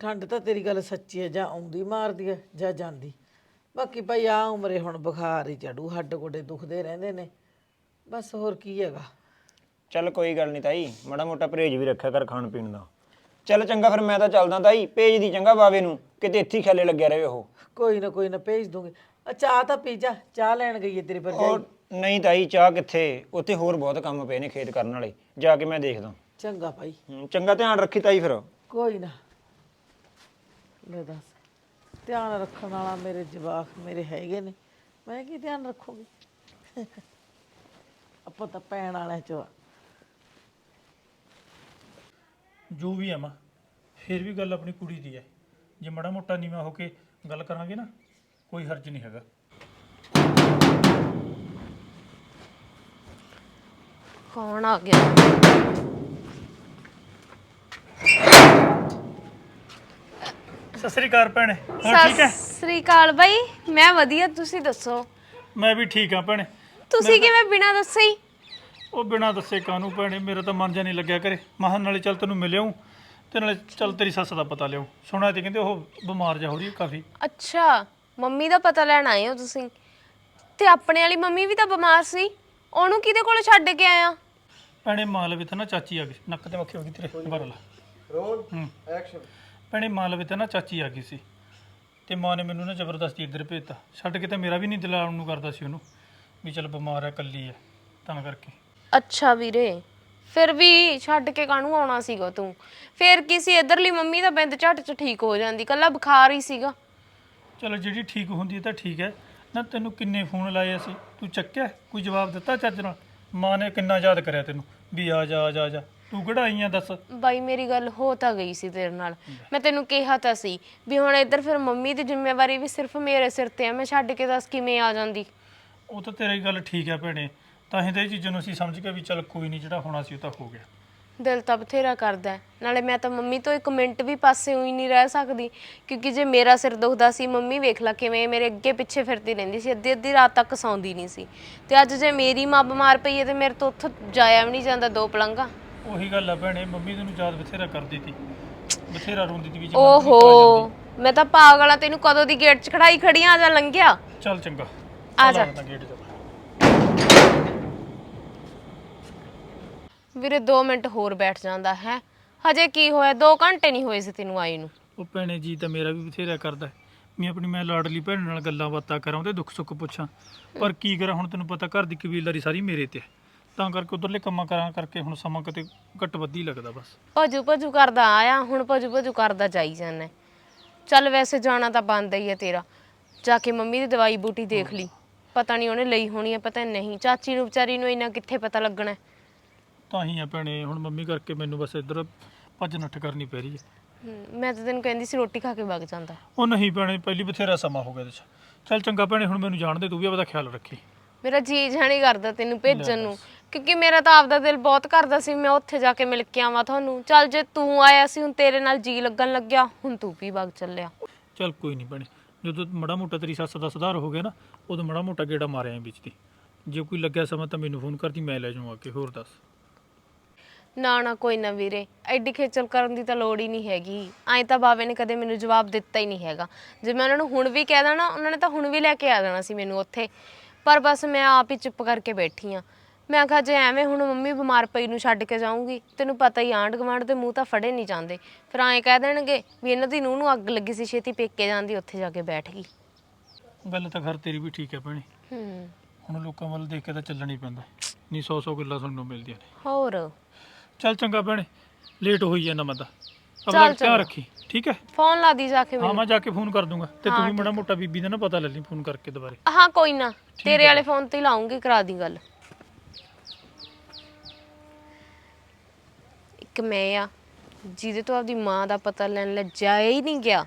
ਠੰਡ ਤਾਂ ਤੇਰੀ ਗੱਲ ਸੱਚੀ ਹੈ ਜਾਂ ਆਉਂਦੀ ਮਾਰਦੀ ਹੈ ਜਾਂ ਜਾਂਦੀ। ਬਾਕੀ ਭਾਈ ਆ ਉਮਰੇ ਹੁਣ ਬੁਖਾਰ ਹੀ ਚੜੂ ਹੱਡ ਗੋਡੇ ਦੁਖਦੇ ਰਹਿੰਦੇ ਨੇ। ਬਸ ਹੋਰ ਕੀ ਹੈਗਾ। ਚੱਲ ਕੋਈ ਗੱਲ ਨਹੀਂ ਤਾਈ ਮਾੜਾ ਮੋਟਾ ਪਰਹੇਜ ਵੀ ਰੱਖਿਆ ਕਰ ਖਾਣ ਪੀਣ ਦਾ। ਚੱਲ ਚੰਗਾ ਫਿਰ ਮੈਂ ਤਾਂ ਚੱਲਦਾ ਤਾਈ ਭੇਜ ਦੀ ਚੰਗਾ ਬਾਵੇ ਨੂੰ ਕਿਤੇ ਇੱਥੇ ਹੀ ਖੇਲੇ ਲੱਗਿਆ ਰਹੇ ਉਹ। ਕੋਈ ਨਾ ਕੋਈ ਨਾ ਭੇਜ ਦੂੰਗੀ। ਆ ਚਾਹ ਤਾਂ ਪੀ ਜਾ ਚਾਹ ਲੈਣ ਗਈ ਹੈ ਤੇਰੀ ਉਹ ਭਰਜਾਈ ਨਹੀਂ ਤਾਈ ਚਾਹ ਕਿੱਥੇ? ਉੱਥੇ ਹੋਰ ਬਹੁਤ ਕੰਮ ਪਏ ਨੇ ਖੇਤ ਕਰਨ ਵਾਲੇ ਜਾ ਕੇ ਮੈਂ ਦੇਖਦਾ। ਚੰਗਾ ਭਾਈ। ਹੂੰ, ਚੰਗਾ ਧਿਆਨ ਰੱਖੀ ਤਾਈ ਫਿਰ। ਕੋਈ ਨਾ। ਲੈ ਦੱਸ ਧਿਆਨ ਰੱਖਣ ਵਾਲਾ ਮੇਰੇ ਜਵਾਕ ਮੇਰੇ ਹੈਗੇ ਨੇ। ਮੈਂ ਕੀ ਧਿਆਨ ਰੱਖੂਗੀ? ਆਪਾਂ ਤਾਂ ਪੈਣ ਵਾਲਿਆਂ ਚ ਆ। ਜੋ ਵੀ ਹੈ ਮਾਂ। ਫਿਰ ਵੀ ਗੱਲ ਆਪਣੀ ਕੁੜੀ ਦੀ ਹੈ ਜੇ ਮੜਾ ਮੋਟਾ ਨੀਵਾਂ ਹੋ ਕੇ ਗੱਲ ਕਰਾਂਗੇ ਨਾ ਕੋਈ ਹਰਜ ਨਹੀਂ ਹੈਗਾ। ਕੌਣ ਆ ਗਿਆ? ਸਤਿ ਸ੍ਰੀ ਅਕਾਲ ਭੈਣੇ। ਹੋਰ ਠੀਕ ਹੈ? ਸਤਿ ਸ੍ਰੀ ਅਕਾਲ ਬਾਈ। ਮੈਂ ਵਧੀਆ ਤੁਸੀਂ ਦੱਸੋ? ਮੈਂ ਵੀ ਠੀਕ ਹਾਂ ਭੈਣੇ। ਤੁਸੀਂ ਕਿਵੇਂ ਬਿਨਾਂ ਦੱਸੇ ਹੀ? ਉਹ ਬਿਨਾਂ ਦੱਸੇ ਕਾਨੂੰ ਭੈਣੇ ਮੇਰਾ ਤਾਂ ਮਨ ਜਾ ਨਹੀਂ ਲੱਗਿਆ ਕਰੇ ਮਹਾਂ ਨਾਲੇ ਚੱਲ ਤੈਨੂੰ ਮਿਲਿਆਉਂ ਤੇ ਨਾਲੇ ਚੱਲ ਤੇਰੀ ਸੱਸ ਦਾ ਪਤਾ ਲਿਆਉਂ। ਸੁਣਿਆ ਤੇ ਕਹਿੰਦੇ ਉਹ ਬਿਮਾਰ ਜਾ ਹੋ ਰਹੀ ਹੈ ਕਾਫੀ। ਅੱਛਾ ਮੰਮੀ ਦਾ ਪਤਾ ਲੈਣ ਆਏ ਹੋ ਤੁਸੀਂ? ਤੇ ਆਪਣੇ ਵਾਲੀ ਮੰਮੀ ਵੀ ਤਾਂ ਬਿਮਾਰ ਸੀ। ਉਹਨੂੰ ਕਿਹਦੇ ਕੋਲ ਛੱਡ ਕੇ ਆਇਆ? ਭੈਣੇ ਮਾਲਵੇ ਤੇ ਨਾ ਚਾਚੀ ਆ ਗਈ। ਨੱਕ ਤੇ ਮੱਖੀ ਹੋ ਗਈ ਤੇਰੇ ਬਰਲ ਰੋਲ ਐਕਸ਼ਨ ਭੈਣੇ ਮਾਲਵੇ ਤੇ ਨਾ ਚਾਚੀ ਆ ਗਈ ਸੀ। ਤੇ ਮਾਂ ਨੇ ਮੈਨੂੰ ਨਾ ਜ਼ਬਰਦਸਤੀ ਇੱਧਰ ਭੇਜਤਾ। ਛੱਡ ਕੇ ਤਾਂ ਮੇਰਾ ਵੀ ਨਹੀਂ ਦਿਲ ਆਉਣ ਨੂੰ ਕਰਦਾ ਸੀ ਉਹਨੂੰ। ਵੀ ਚੱਲ ਬਿਮਾਰ ਹੈ ਕੱਲੀ ਹੈ ਤਾਂ ਕਰਕੇ। ਅੱਛਾ ਵੀਰੇ। ਫਿਰ ਵੀ ਛੱਡ ਕੇ ਕਾਹਨੂੰ ਆਉਣਾ ਸੀਗਾ ਤੂੰ? ਫਿਰ ਕਿਸੇ ਇਧਰਲੀ ਮੰਮੀ ਦਾ ਬਿੰਦ ਝੱਟ ਚ ਠੀਕ ਹੋ ਜਾਂਦੀ ਕੱਲਾ ਬੁਖਾਰ ਹੀ ਸੀਗਾ। ਚਲੋ ਜਿਹੜੀ ਠੀਕ ਹੁੰਦੀ ਹੈ ਤਾਂ ਠੀਕ ਹੈ। ਨਾ ਤੈਨੂੰ ਕਿੰਨੇ ਫੋਨ ਲਾਏ ਅਸੀਂ? ਤੂੰ ਚੱਕਿਆ? ਕੋਈ ਜਵਾਬ ਦਿੱਤਾ ਚੱਜ ਨਾਲ? ਮਾਂ ਨੇ ਕਿੰਨਾ ਯਾਦ ਕਰਿਆ ਤੈਨੂੰ? ਵੀ ਆ ਜਾ ਆ ਜਾ ਆ ਜਾ। ਤੂੰ ਕਿਹੜਾ ਆਈ ਆ ਦੱਸ? ਬਾਈ ਮੇਰੀ ਗੱਲ ਹੋ ਤਾਂ ਗਈ ਸੀ ਤੇਰੇ ਨਾਲ। ਮੈਂ ਤੈਨੂੰ ਕਿਹਾ ਤਾਂ ਸੀ ਵੀ ਹੁਣ ਇੱਧਰ ਫਿਰ ਮੰਮੀ ਦੀ ਜ਼ਿੰਮੇਵਾਰੀ ਵੀ ਸਿਰਫ ਮੇਰੇ ਸਿਰ ਤੇ ਆ। ਮੈਂ ਛੱਡ ਕੇ ਦੱਸ ਕਿਵੇਂ ਆ ਜਾਂਦੀ? ਉਹ ਤਾਂ ਤੇਰੀ ਗੱਲ ਠੀਕ ਹੈ ਭੈਣੇ। ਤਾਂ ਹੀ ਤਾਂ ਇਹ ਚੀਜ਼ਾਂ ਨੂੰ ਅਸੀਂ ਸਮਝ ਕੇ ਵੀ ਚੱਲ ਕੋਈ ਨਹੀਂ ਜਿਹੜਾ ਹੋਣਾ ਸੀ ਉਹ ਤਾਂ ਹੋ ਗਿਆ। ਦਿਲ ਤਾਂ ਬਥੇਰਾ ਕਰਦਾ ਹੈ। ਨਾਲੇ ਮੈਂ ਤਾਂ ਮੰਮੀ ਤੋਂ ਇੱਕ ਮਿੰਟ ਵੀ ਪਾਸੇ ਹੋਈ ਨਹੀਂ ਰਹਿ ਸਕਦੀ ਕਿਉਂਕਿ ਜੇ ਮੇਰਾ ਸਿਰ ਦੁਖਦਾ ਸੀ ਮੰਮੀ ਵੇਖ ਲਾ ਕਿਵੇਂ ਮੇਰੇ ਅੱਗੇ ਪਿੱਛੇ ਫਿਰਦੀ ਰਹਿੰਦੀ ਸੀ ਅੱਧੀ ਅੱਧੀ ਰਾਤ ਤੱਕ ਸੌਂਦੀ ਨਹੀਂ ਸੀ। ਤੇ ਅੱਜ ਜੇ ਮੇਰੀ ਮਾਂ ਬਿਮਾਰ ਪਈ ਹੈ ਤੇ ਮੇਰੇ ਤੋਂ ਉੱਥੋਂ ਜਾਇਆ ਵੀ ਨਹੀਂ ਜਾਂਦਾ ਦੋ ਪਲੰਗਾ ਉਹੀ ਗੱਲ ਆ ਭੈਣੇ ਮੰਮੀ ਤੈਨੂੰ ਯਾਦ ਬਥੇਰਾ ਕਰਦੀ ਸੀ ਬਥੇਰਾ ਰੋਂਦੀ ਸੀ ਵੀ ਜੇ ਮੰਮੀ ਘਰ ਓਹੋ ਮੈਂ ਤਾਂ ਪਾਗਲ ਆ ਤੈਨੂੰ ਕਦੋਂ ਦੀ ਗੇਟ 'ਚ ਖੜਾਈ ਖੜੀਆਂ ਆ ਜਾ ਲੰਘਿਆ? ਜਾਂਦੀ। ਚੱਲ ਚੰਗਾ। ਆ ਜਾ। ਗੇਟ ਵੀਰੇ 2 ਮਿੰਟ ਹੋਰ ਬੈਠ ਜਾਂਦਾ ਹੈ। ਹਜੇ ਕੀ ਹੋਇਆ? 2 ਘੰਟੇ ਨਹੀਂ ਹੋਏ ਸੀ ਤੈਨੂੰ ਆਈ ਨੂੰ। ਉਹ ਭੈਣੇ ਜੀ ਤਾਂ ਮੇਰਾ ਵੀ ਬਥੇਰਾ ਕਰਦਾ ਹੈ। ਮੈਂ ਆਪਣੀ ਮੈਂ ਲਾਡਲੀ ਭੈਣ ਨਾਲ ਗੱਲਾਂ ਬਾਤਾਂ ਕਰਾਂ ਉਹਦੇ ਦੁੱਖ ਸੁੱਖ ਪੁੱਛਾਂ। ਪਰ ਕੀ ਕਰਾਂ ਹੁਣ ਤੈਨੂੰ ਪਤਾ ਘਰ ਦੀ ਕਬੀਲਦਾਰੀ ਸਾਰੀ ਮੇਰੇ ਤੇ ਹੈ। ਤਾਂ ਕਰਕੇ ਉਧਰਲੇ ਕੰਮਾਂ ਕਰਾਂ ਕਰਕੇ ਹੁਣ ਸਮਾਂ ਕਿਤੇ ਘੱਟ ਵੱਧ ਹੀ ਲੱਗਦਾ ਬਸ। ਭਜੂ ਭਜੂ ਕਰਦਾ ਆਇਆ ਹੁਣ ਭਜੂ ਭਜੂ ਕਰਦਾ ਜਾਈ ਜਾਂਦਾ ਚੱਲ ਵੈਸੇ ਜਾਣਾ ਤਾਂ ਬੰਦ ਹੀ ਹੈ ਤੇਰਾ। ਜਾ ਕੇ ਮੰਮੀ ਦੀ ਦਵਾਈ ਬੂਟੀ ਦੇਖ ਲਈ। ਪਤਾ ਨਹੀਂ ਉਹਨੇ ਲਈ ਹੋਣੀ ਹੈ ਪਤਾ ਨਹੀਂ। ਚਾਚੀ ਨੂੰ ਵਿਚਾਰੀ ਨੂੰ ਇੰਨਾ ਕਿੱਥੇ ਪਤਾ ਲੱਗਣਾ ਹੈ। ਤਾਂ ਹੀ ਆ ਭੈਣੇ ਹੁਣ ਮੰਮੀ ਕਰਕੇ ਮੈਨੂੰ ਬਸ ਇੱਧਰ ਭੱਜ ਨੱਠ ਕਰਨੀ ਪੈ ਰਹੀ ਹੈ ਹਮ, ਮੈਂ ਤਾਂ ਤੈਨੂੰ ਕਹਿੰਦੀ ਸੀ ਰੋਟੀ ਖਾ ਕੇ ਵਗ ਜਾਂਦਾ। ਉਹ ਨਹੀਂ ਭੈਣੇ ਪਹਿਲੀ ਬਥੇਰਾ ਸਮਾਂ ਹੋ ਗਿਆ ਇਹਦੇ 'ਚ। ਚੱਲ ਚੰਗਾ ਭੈਣੇ ਹੁਣ ਮੈਨੂੰ ਜਾਣ ਦੇ ਤੂੰ ਵੀ ਆਪਦਾ ਖਿਆਲ ਰੱਖੀ। ਮੇਰਾ ਜੀ ਜਾਣੀ ਕਰਦਾ ਤੈਨੂੰ ਭੇਜਣ ਨੂੰ ਕਿਉਂਕਿ ਮੇਰਾ ਤਾਂ ਆਪਦਾ ਦਿਲ ਬਹੁਤ ਕਰਦਾ ਸੀ ਮੈਂ ਉੱਥੇ ਜਾ ਕੇ ਮਿਲ ਕੇ ਆਵਾਂ ਤੁਹਾਨੂੰ। ਚੱਲ ਜੇ ਤੂੰ ਆਇਆ ਸੀ ਹੁਣ ਤੇਰੇ ਨਾਲ ਜੀ ਲੱਗਣ ਲੱਗਿਆ ਹੁਣ ਤੂੰ ਵੀ ਵਗ ਚੱਲਿਆ। ਚੱਲ ਕੋਈ ਨਹੀਂ ਭੈਣੇ ਜਦੋਂ ਮੜਾ ਮੋਟਾ ਤੇਰੀ ਸੱਸ ਦਾ ਸੁਧਾਰ ਹੋ ਗਿਆ ਨਾ ਉਦੋਂ ਮੜਾ ਮੋਟਾ ਗੇੜਾ ਮਾਰਿਆ ਵਿੱਚ ਦੀ। ਜੇ ਕੋਈ ਲੱਗਿਆ ਸਮਾਂ ਤਾਂ ਮੈਨੂੰ ਫੋਨ ਕਰਦੀ ਮੈਂ ਲੈ ਜਾਊਂ ਆ ਕੇ ਹੋਰ ਦੱਸ। ਨਾ ਨਾ ਕੋਈ ਨਾ ਵੀਰੇ। ਐਡੀ ਖੇਚਲ ਕਰਨ ਦੀ ਤਾਂ ਲੋੜ ਹੀ ਨਹੀਂ ਹੈਗੀ। ਐਂ ਤਾਂ ਬਾਵੇ ਨੇ ਕਦੇ ਮੈਨੂੰ ਜਵਾਬ ਦਿੱਤਾ ਹੀ ਨਹੀਂ ਹੈਗਾ। ਜੇ ਮੈਂ ਉਹਨਾਂ ਨੂੰ ਹੁਣ ਵੀ ਕਹਿ ਦੇਣਾ ਉਹਨਾਂ ਨੇ ਤਾਂ ਹੁਣ ਵੀ ਲੈ ਕੇ ਆ ਜਾਣਾ ਸੀ ਮੈਨੂੰ ਉੱਥੇ। ਪਰ ਬਸ ਮੈਂ ਆਪ ਹੀ ਚੁੱਪ ਕਰਕੇ ਬੈਠੀ ਆ। ਮੈਂ ਕਿਹਾ ਜੇ ਐਵੇਂ ਹੁਣ ਮੰਮੀ ਬਿਮਾਰ ਪਈ ਨੂੰ ਛੱਡ ਕੇ ਜਾਊਂਗੀ ਤੈਨੂੰ ਪਤਾ ਹੀ ਆਂਢ ਗੁਆਂਢ ਦੇ ਮੂੰਹ ਤਾਂ ਫੜੇ ਨਹੀਂ ਜਾਂਦੇ। ਫਿਰ ਐਂ ਕਹਿ ਦੇਣਗੇ ਵੀ ਇਹਨਾਂ ਦੀ ਨੂੰਹ ਨੂੰ ਅੱਗ ਲੱਗੀ ਸੀ ਛੇਤੀ ਪੇਕੇ ਜਾਂਦੀ ਉੱਥੇ ਜਾ ਕੇ ਬੈਠ ਗਈ। ਗੱਲ ਤਾਂ ਖਰ ਤੇਰੀ ਵੀ ਠੀਕ ਹੈ ਭੈਣੇ। ਹੂੰ। ਹੁਣ ਲੋਕਾਂ ਵੱਲ ਦੇਖ ਕੇ ਤਾਂ ਚੱਲਣਾ ਹੀ ਪੈਂਦਾ। ਨਹੀਂ 100 100 ਗੱਲਾਂ ਸੁਣਨ ਨੂੰ ਮਿਲਦੀਆਂ ਨੇ। ਹੋਰ? ਚੱਲ ਚੰਗਾ ਭੈਣੇ ਲੇਟ ਹੋਈ ਜਾਂਦਾ ਮੈਂ ਤਾਂ। ਆਪਣਾ। ਧਿਆਨ ਰੱਖੀ ਠੀਕ ਹੈ? ਫੋਨ ਲਾ ਦੀ ਜਾ ਕੇ ਹਾਂ ਮੈਨੂੰ। ਮੈਂ ਜਾ ਕੇ ਫੋਨ ਕਰ ਦੂੰਗਾ ਤੇ ਤੂੰ ਵੀ ਮੜਾ ਮੋਟਾ ਬੀਬੀ ਦਾ ਨਾ ਪਤਾ ਲੈ ਲਈ ਫੋਨ ਕਰਕੇ ਦੁਬਾਰੇ। ਹਾਂ ਕੋਈ ਨਾ। ਤੇਰੇ ਵਾਲੇ ਫੋਨ ਤੇ ਹੀ ਲਾਉਂਗੀ ਕਰਾ ਦੀ ਗੱਲ। ਇੱਕ ਮੈਂ ਆ ਜਿਹਦੇ ਤੋਂ ਆਪਦੀ ਮਾਂ ਦਾ ਪਤਾ ਲੈਣ ਲੈ ਜਾਇਆ ਹੀ ਨਹੀਂ ਗਿਆ।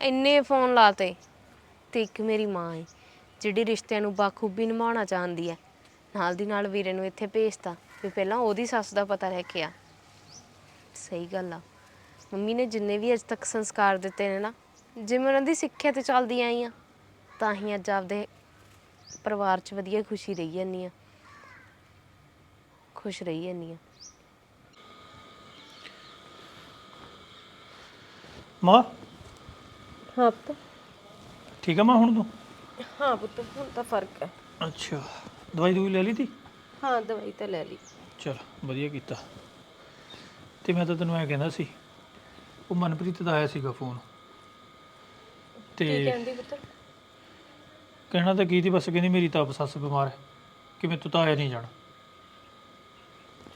ਇੰਨੇ ਫੋਨ ਲਾਤੇ ਤੇ ਇੱਕ ਮੇਰੀ ਮਾਂ ਹੈ ਜਿਹੜੀ ਰਿਸ਼ਤਿਆਂ ਨੂੰ ਬਾਖੂਬੀ ਨਿਭਾਉਣਾ ਚਾਹੁੰਦੀ ਹੈ। ਨਾਲ ਦੀ ਨਾਲ ਵੀਰੇ ਨੂੰ ਇੱਥੇ ਭੇਜਤਾ। ਵੀ ਪਹਿਲਾਂ ਉਹਦੀ ਸੱਸ ਦਾ ਪਤਾ ਲੈ ਕੇ ਆ। ਸਹੀ ਗੱਲ ਆ। ਮੰਮੀ ਨੇ ਜਿੰਨੇ ਵੀ ਅੱਜ ਤੱਕ ਸੰਸਕਾਰ ਦਿੱਤੇ ਨੇ ਨਾ ਜਿਵੇਂ ਉਹਨਾਂ ਦੀ ਸਿੱਖਿਆ ਤੇ ਚੱਲਦੀ ਆਈ ਆ ਤਾਂ ਹੀ ਅੱਜ ਆਪਦੇ ਪਰਿਵਾਰ 'ਚ ਵਧੀਆ ਖੁਸ਼ੀ ਰਹੀ ਜਾਂਦੀ ਆ। ਖੁਸ਼ ਰਹੀ ਜਾਂਦੀ ਆ। ਮਾਂ? ਹਾਂ ਪੁੱਤ। ਠੀਕ ਹੈ ਮਾਂ ਹੁਣ ਤੂੰ? ਹਾਂ ਪੁੱਤ ਹੁਣ ਤਾਂ ਫ਼ਰਕ ਹੈ ਅੱਛਾ। ਦਵਾਈ ਦੂਈ ਲੈ ਲਈ ਤੀ? ਹਾਂ ਦਵਾਈ ਤਾਂ ਲੈ ਲਈ। ਚਲ ਵਧੀਆ ਕੀਤਾ। ਤੇ ਮੈਂ ਤਾਂ ਤੈਨੂੰ ਐ ਕਹਿੰਦਾ ਸੀ ਉਹ ਮਨਪ੍ਰੀਤ ਦਾ ਆਇਆ ਸੀਗਾ ਫੋਨ। ਤੇ ਕਹਿੰਦੀ ਪੁੱਤ? ਕਹਿਣਾ ਤਾਂ ਕੀ ਤੀ ਬਸ ਕਹਿੰਦੀ ਮੇਰੀ ਤਾਂ ਆਪ ਸੱਸ ਬਿਮਾਰ ਹੈ ਕਿ ਮੈਂ ਤੂੰ ਤਾਂ ਆਇਆ ਨਹੀਂ ਜਾਣਾ।